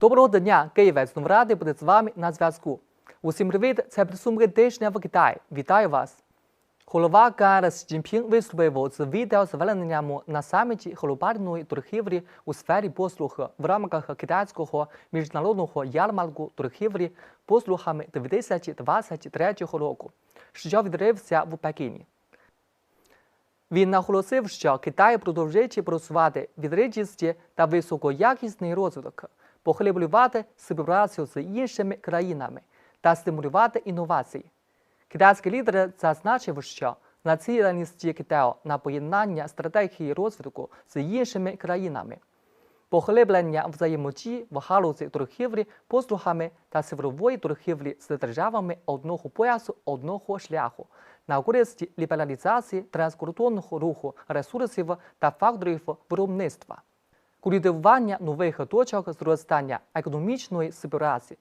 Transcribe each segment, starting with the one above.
Доброго дня, Києве, знову радий бути з вами на зв'язку. Усім привіт, це підсумки тижня в Китаї. Вітаю вас. Голова КР Сі Цзіньпін виступив з відео відеозверненням на саміті глобальної торгівлі у сфері послуг в рамках китайського міжнародного ярмарку торгівлі послугами 2023 року, що відрився в Пекіні. Він наголосив, що Китай продовжує просувати відкритість та високоякісний розвиток, поглиблювати співпрацю з іншими країнами та стимулювати інновації. Китайський лідер зазначив, що націленість Китаю на поєднання стратегії розвитку з іншими країнами, поглиблення взаємодії в галузі торгівлі послугами та цифрової торгівлі з державами одного поясу одного шляху на користь лібералізації транскордонного руху ресурсів та факторів виробництва, культивування нових точок зростання економічної співпраці.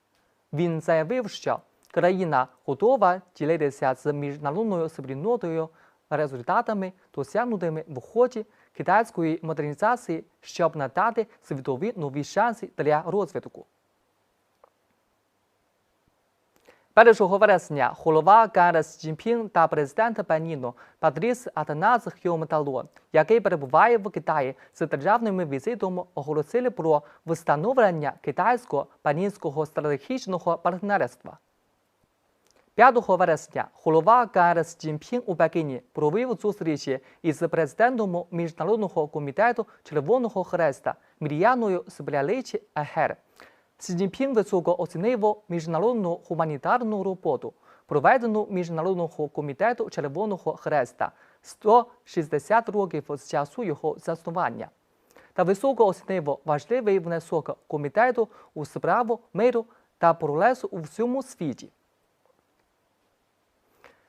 Він заявив, що країна готова ділитися з міжнародною спільнотою результатами, досягнутими в ході китайської модернізації, щоб надати світові нові шанси для розвитку. 1 вересня голова КР Сі Цзіньпін та президент Беніну Патріс Атанас Хьомтало, який перебуває в Китаї з державним візитом, оголосили про встановлення китайсько-панінського стратегічного партнерства. 5 вересня голова КР Сі Цзіньпін у Пекіні провів зустрічі із президентом Міжнародного комітету Червоного Хреста Мір'яною Сбляличі Егер. Цзіньпін високо оцінив міжнародну гуманітарну роботу, проведену Міжнародного комітету Червоного Хреста 160 років з часу його заснування, та високо оцінив важливий внесок комітету у справу миру та прогресу у всьому світі.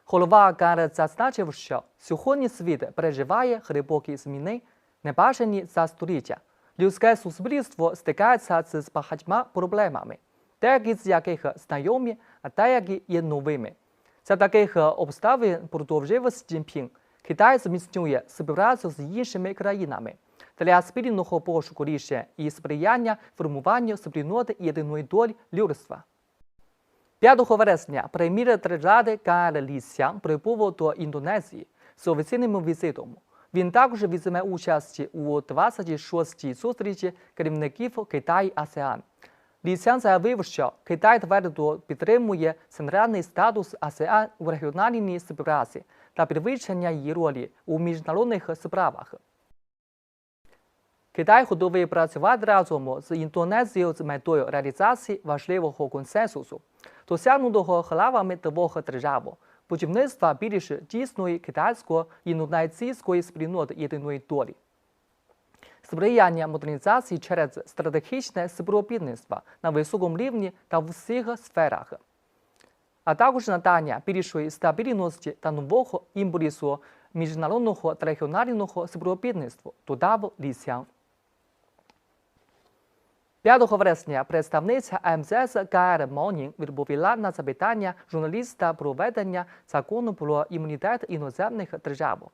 Голова КР зазначив, що сьогодні світ переживає глибокі зміни, небажані за століття. Людське суспільство стикається з багатьма проблемами, деякі з яких знайомі, а деякі є новими. За таких обставин продовжив Сі. Китай зміцнює співпрацю з іншими країнами для спільного пошуку рішень і сприяння формуванню спільноти єдиної долі людства. 5 вересня прем'єр держави КР Лі Сян прибув до Індонезії з офіційним візитом. Він також візьме участь у 26-й зустрічі керівників Китаю АСЕАН. Лі Сян заявив, що Китай твердо підтримує центральний статус АСЕАН у регіональній співпраці та підвищення її ролі у міжнародних справах. Китай готовий працювати разом з Індонезією з метою реалізації важливого консенсусу, досягнутого главами двох держав, будівництва більш дійсної китайсько-індонезійської спільноти єдиної долі. Сприяння модернізації через стратегічне співробітництво на високому рівні та в усіх сферах, а також надання більшої стабільності та нового імпульсу міжнародного та регіонального співробітництва, додав Лі Сян. 5 вересня представниця МЗС КР Монін відповіла на запитання журналіста про ведення закону про імунітет іноземних держав.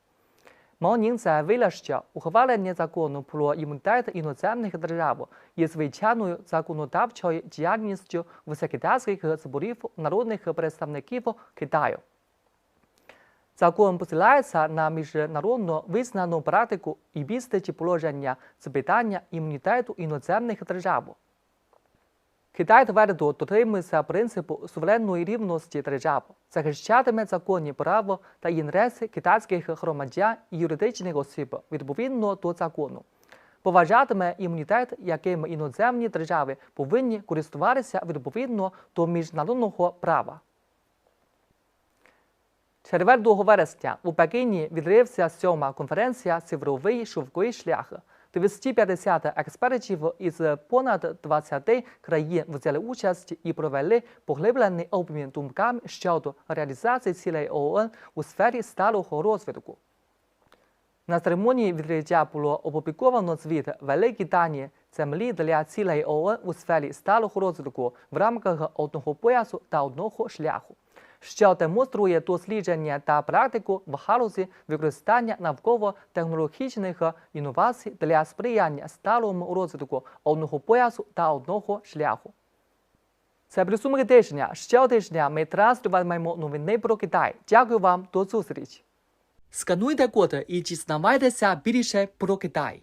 Монін заявила, що ухвалення закону про імунітет іноземних держав є звичайною законодавчою діяльністю всекитайських зборів народних представників Китаю. Закон посилається на міжнародно визнану практику і містить положення з питання імунітету іноземних держав. Китай твердо дотримується принципу суверенної рівності держав, захищатиме законні права та інтереси китайських громадян і юридичних осіб відповідно до закону. Поважатиме імунітет, яким іноземні держави повинні користуватися відповідно до міжнародного права. 4 вересня у Пекіні відрився сьома конференція «Цифровий шовковий шлях». 250 експертів із понад 20 країн взяли участь і провели поглиблений обмін думками щодо реалізації цілей ООН у сфері сталого розвитку. На церемонії відкриття було опубліковано звіт «Великі дані землі для цілей ООН у сфері сталого розвитку в рамках одного поясу та одного шляху» що демонструє дослідження та практику в галузі використання науково-технологічних інновацій для сприяння сталому розвитку одного поясу та одного шляху. Це підсумки тижня. Ще тижня ми транслюватимемо новини про Китай. Дякую вам, до зустрічі. Скануйте код і дізнавайтеся більше про Китай.